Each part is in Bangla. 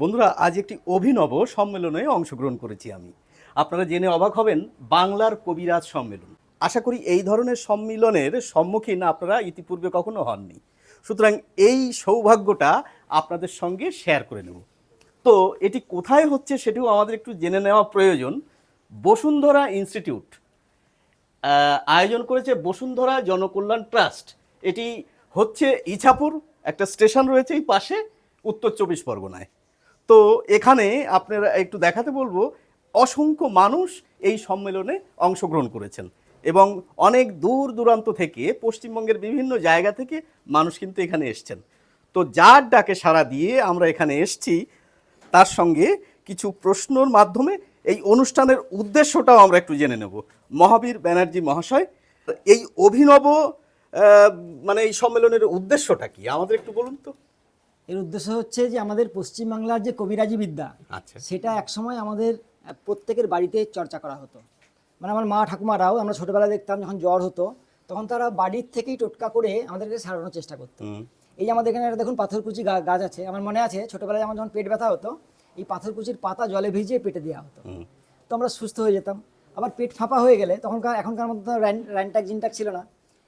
বন্ধুরা, আজ একটি অভিনব সম্মেলনে অংশগ্রহণ করেছি আমি। আপনারা জেনে অবাক হবেন, বাংলার কবিরাজ সম্মেলন। আশা করি এই ধরনের সম্মিলনের সম্মুখীন আপনারা ইতিপূর্বে কখনো হননি। সুতরাং এই সৌভাগ্যটা আপনাদের সঙ্গে শেয়ার করে নেব। তো, এটি কোথায় হচ্ছে সেটিও আমাদের একটু জেনে নেওয়া প্রয়োজন। বসুন্ধরা ইনস্টিটিউট আয়োজন করেছে বসুন্ধরা জনকল্যাণ ট্রাস্ট। এটি হচ্ছে ইছাপুর, একটা স্টেশন রয়েছে এই পাশে, উত্তর চব্বিশ পরগনায়। তো এখানে আপনারা একটু দেখাতে বলব, অসংখ্য মানুষ এই সম্মেলনে অংশগ্রহণ করেছেন এবং অনেক দূর দূরান্ত থেকে, পশ্চিমবঙ্গের বিভিন্ন জায়গা থেকে মানুষ কিন্তু এখানে এসছেন। তো যার ডাকে সাড়া দিয়ে আমরা এখানে এসছি, তার সঙ্গে কিছু প্রশ্নর মাধ্যমে এই অনুষ্ঠানের উদ্দেশ্যটাও আমরা একটু জেনে নেব। মহাবীর ব্যানার্জি মহাশয়, এই অভিনব মানে এই সম্মেলনের উদ্দেশ্যটা কি? আমাদের একটু বলুন তো। এর উদ্দেশ্য হচ্ছে যে আমাদের পশ্চিমবাংলার যে কবিরাজি বিদ্যা আচ্ছা। সেটা একসময় আমাদের প্রত্যেকের বাড়িতে চর্চা করা হতো। মানে আমার মা ঠাকুমারাও আমরা ছোটোবেলায় দেখতাম যখন জ্বর হতো তখন তারা বাড়ির থেকেই টোটকা করে আমাদেরকে সারানোর চেষ্টা করতো। এই যে আমাদের এখানে একটা দেখুন পাথরকুচি গাছ আছে আমার মনে আছে ছোটবেলায় আমার যখন পেট ব্যথা হতো এই পাথরকুচির পাতা জলে ভিজিয়ে পেটে দেওয়া হতো। তো আমরা সুস্থ হয়ে যেতাম। আবার পেট ফাঁপা হয়ে গেলে তখনকার এখনকার মতো র্যান র্যানটাক জিনটাক ছিল না।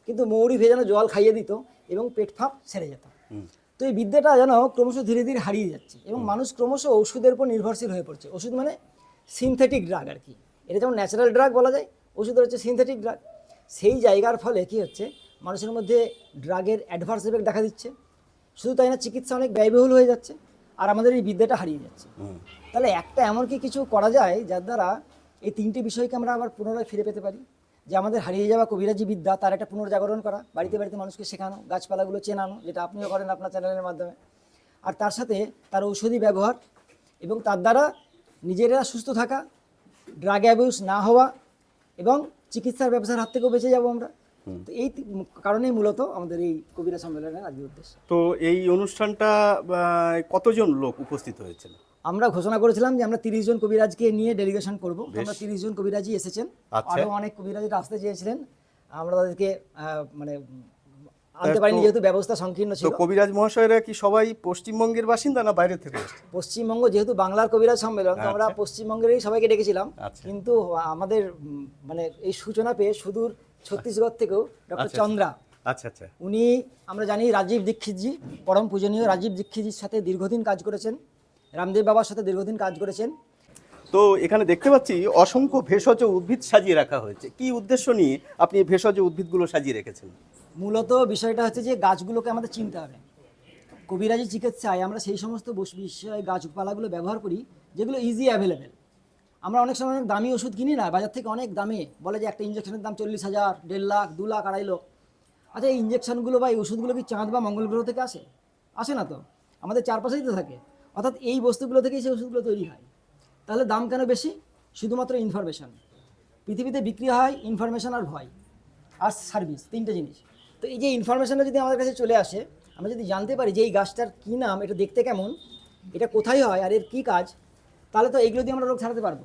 কিন্তু মৌরি ভেজানো জল খাইয়ে দিত এবং পেট ফাঁপ সেরে যেত। তো এই বিদ্যাটা যেন ক্রমশ ধীরে ধীরে হারিয়ে যাচ্ছে এবং মানুষ ক্রমশ ওষুধের উপর নির্ভরশীল হয়ে পড়ছে। ওষুধ মানে সিনথেটিক ড্রাগ আর কি। এটা যেমন ন্যাচারাল ড্রাগ বলা যায় ওষুধের হচ্ছে সিনথেটিক ড্রাগ সেই জায়গার ফলে কি হচ্ছে মানুষের মধ্যে ড্রাগের অ্যাডভার্স এফেক্ট দেখা দিচ্ছে। শুধু তাই না চিকিৎসা অনেক ব্যয়বহুল হয়ে যাচ্ছে আর আমাদের এই বিদ্যাটা হারিয়ে যাচ্ছে। তাহলে একটা এমন কি কিছু করা যায় যার দ্বারা এই তিনটি বিষয়কে আমরা আবার পুনরায় ফিরে পেতে পারি। যে আমাদের হারিয়ে যাওয়া কবিরাজি বিদ্যা, তার একটা পুনর্জাগরণ করা, বাড়িতে বাড়িতে মানুষকে শেখানো, গাছপালাগুলো চেনানো, যেটা আপনিও করেন আপনার চ্যানেলের মাধ্যমে। আর তার সাথে তার ঔষধি ব্যবহার এবং তার দ্বারা নিজেরা সুস্থ থাকা ড্রাগ অ্যাবিউস না হওয়া এবং চিকিৎসার ব্যবসার হাত থেকেও বেঁচে যাব আমরা। তো এই কারণেই মূলত আমাদের এই কবিরা সম্মেলনের আজকের উদ্দেশ্য। তো এই অনুষ্ঠানটা কতজন লোক উপস্থিত হয়েছিল আমরা ঘোষণা করেছিলাম যে আমরা তিরিশ জন কবিরাজকে নিয়ে ডেলিগেশন করব। আমরা তিরিশ জন কবিরাজি এসেছেন। আচ্ছা। আরও অনেক কবিরাজিরা আসতে চেয়েছিলেন। আমরা তাদেরকে মানে আনতে পারিনি যেহেতু ব্যবস্থা সংকীর্ণ ছিল। কবিরাজ মহাশয়রা কি সবাই পশ্চিমবঙ্গের বাসিন্দা না বাইরে থেকে পশ্চিমবঙ্গ যেহেতু বাংলার কবিরাজ সম্মেলন তো আমরা পশ্চিমবঙ্গেরই সবাইকে ডেকেছিলাম। আচ্ছা। কিন্তু আমাদের মানে এই সূচনা পেয়ে সুদূর ছত্তিশগড় থেকেও ডক্টর আচ্ছা। চন্দ্রা। আচ্ছা আচ্ছা। উনি আমরা জানি রাজীব দীক্ষিতজি পরম পূজনীয় রাজীব দীক্ষিতজির সাথে দীর্ঘদিন কাজ করেছেন রামদেব বাবার সাথে দীর্ঘদিন কাজ করেছেন। তো এখানে দেখতে পাচ্ছি অসংখ্য ভেষজ উদ্ভিদ সাজিয়ে রাখা হয়েছে। কি উদ্দেশ্য নিয়ে আপনি ভেষজ উদ্ভিদগুলো সাজিয়ে রেখেছেন? মূলত বিষয়টা হচ্ছে যে গাছগুলোকে আমাদের চিনতে হবে। কবিরাজি চিকিৎসায় আমরা সেই সমস্ত বিষয় গাছপালাগুলো ব্যবহার করি যেগুলো ইজি অ্যাভেলেবেল আমরা অনেক সময় অনেক দামি ওষুধ কিনি না, বাজার থেকে অনেক দামে। বলে যে একটা ইঞ্জেকশনের দাম চল্লিশ হাজার, দেড় লাখ, দু লাখ, আড়াই লাখ। আচ্ছা এই ইঞ্জেকশনগুলো বা এই ওষুধগুলো কি চাঁদ বা মঙ্গল গ্রহ থেকে আসে? আসে না তো? আমাদের চারপাশেই তো থাকে। অর্থাৎ এই বস্তুগুলো থেকেই সেই ওষুধগুলো তৈরি হয়। তাহলে দাম কেন বেশি? শুধুমাত্র ইনফরমেশান পৃথিবীতে বিক্রি হয় ইনফরমেশন আর ভয়, আর সার্ভিস তিনটে জিনিস। তো এই যে ইনফরমেশনটা যদি আমাদের কাছে চলে আসে, আমরা যদি জানতে পারি যে এই গাছটার কী নাম, এটা দেখতে কেমন, এটা কোথায় হয়, আর এর কী কাজ তাহলে তো এইগুলো দিয়ে আমরা রোগ ছাড়াতে পারব।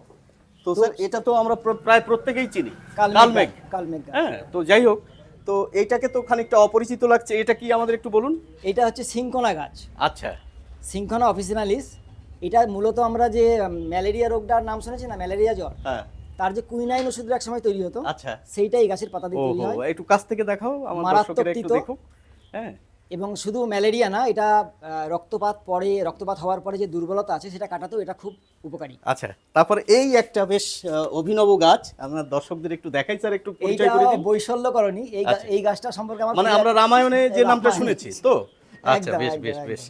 তো স্যার এটা তো আমরা প্রায় প্রত্যেকেই চিনি। কালমেঘ কালমেঘ। হ্যাঁ তো যাই হোক তো এইটাকে তো খানিকটা অপরিচিত লাগছে। এটা কি আমাদের একটু বলুন? এটা হচ্ছে সিংকোনা গাছ। আচ্ছা। সিংকোনা অফিসিনালিস এটা মূলত আমরা যে ম্যালেরিয়া রোগটার নাম শুনেছি না ম্যালেরিয়া জ্বর। হ্যাঁ। তার যে কুইনাইন ওষুধ এক সময় তৈরি হতো আচ্ছা। সেইটাই গাছের পাতা দিয়ে তৈরি হয়। একটু কাছ থেকে দেখাও আমার দর্শকেরা একটু। দেখুক। হ্যাঁ। এবং শুধু ম্যালেরিয়া না এটা রক্তপাত পরে রক্তপাত হওয়ার পরে যে দুর্বলতা আছে সেটা কাটাতেও এটা খুব উপকারী। আচ্ছা তারপর এই একটা বেশ অভিনব গাছ আপনার দর্শকদের একটু দেখাই স্যার একটু পরিচয় করে দিন। বৈশল্যকরণী এই আচ্ছা। এই গাছটা সম্পর্কে আমার মানে আমরা রামায়ণে যে নামটা। শুনেছি তো? আচ্ছা বেশ বেশ বেশ।